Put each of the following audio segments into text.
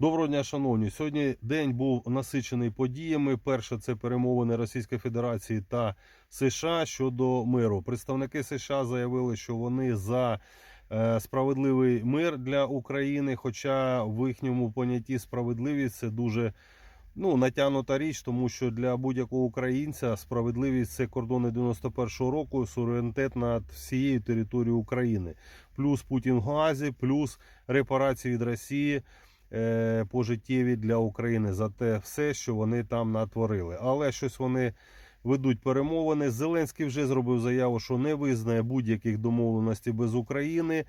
Доброго дня, шановні. Сьогодні день був насичений подіями. Перше це перемовини Російської Федерації та США щодо миру. Представники США заявили, що вони за е, справедливий мир для України. Хоча в їхньому понятті справедливість це дуже ну, натягнута річ, тому що для будь-якого українця справедливість це кордони 91-го року, суверенітет над всією територією України, плюс Путін в газі, плюс репарації від Росії пожиттєві для України за те все, що вони там натворили. Але щось вони ведуть перемовини. Зеленський вже зробив заяву, що не визнає будь-яких домовленостей без України.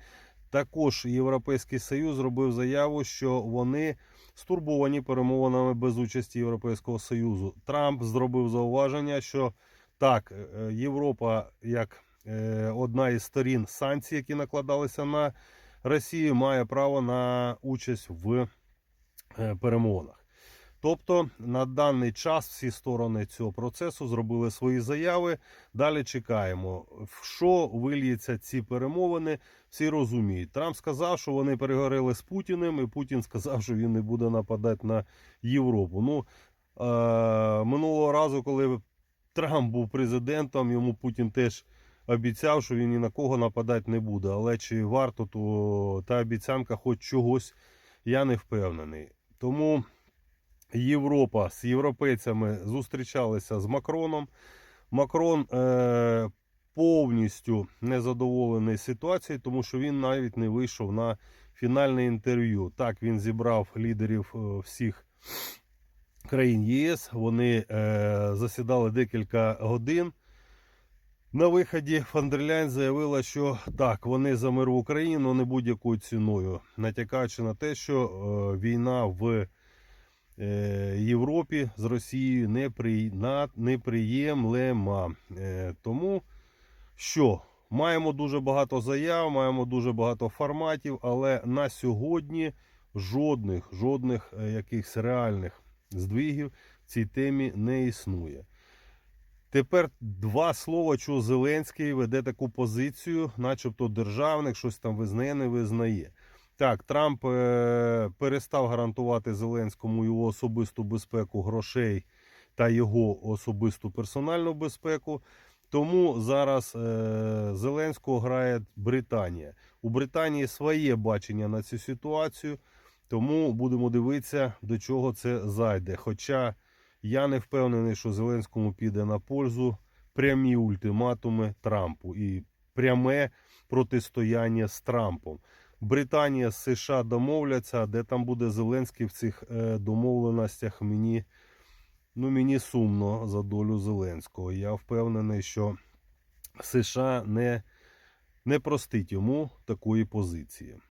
Також Європейський Союз зробив заяву, що вони стурбовані перемовинами без участі Європейського Союзу. Трамп зробив зауваження, що так, е, Європа як е, одна із сторін санкцій, які накладалися на Росію, має право на участь в е, перемовинах. Тобто на даний час всі сторони цього процесу зробили свої заяви. Далі чекаємо, в що вильється ці перемовини. Всі розуміють. Трамп сказав, що вони переговорили з Путіним, і Путін сказав, що він не буде нападати на Європу. Ну е- минулого разу, коли Трамп був президентом, йому Путін теж обіцяв, що він ні на кого нападати не буде. Але чи варто то та обіцянка, хоч чогось, я не впевнений. Тому. Європа з європейцями зустрічалися з Макроном. Макрон е, повністю незадоволений ситуацією, тому що він навіть не вийшов на фінальне інтерв'ю. Так, він зібрав лідерів е, всіх країн ЄС. Вони е, засідали декілька годин. На виході Фандерляйн заявила, що так, вони за мир в Україні, але не будь-якою ціною, натякаючи на те, що е, війна в е, Європі з Росією непри... неприємлема. Е, Тому що маємо дуже багато заяв, маємо дуже багато форматів, але на сьогодні жодних, жодних е, якихось реальних здвигів в цій темі не існує. Тепер два слова, що Зеленський веде таку позицію, начебто державник, щось там визнає, не визнає. Так, Трамп е, перестав гарантувати Зеленському його особисту безпеку грошей та його особисту персональну безпеку. Тому зараз е, Зеленського грає Британія. У Британії своє бачення на цю ситуацію, тому будемо дивитися, до чого це зайде. Хоча я не впевнений, що Зеленському піде на пользу прямі ультиматуми Трампу і пряме протистояння з Трампом. Британія з США домовляться, де там буде Зеленський в цих е, домовленостях, мені, ну, мені сумно за долю Зеленського. Я впевнений, що США не, не простить йому такої позиції.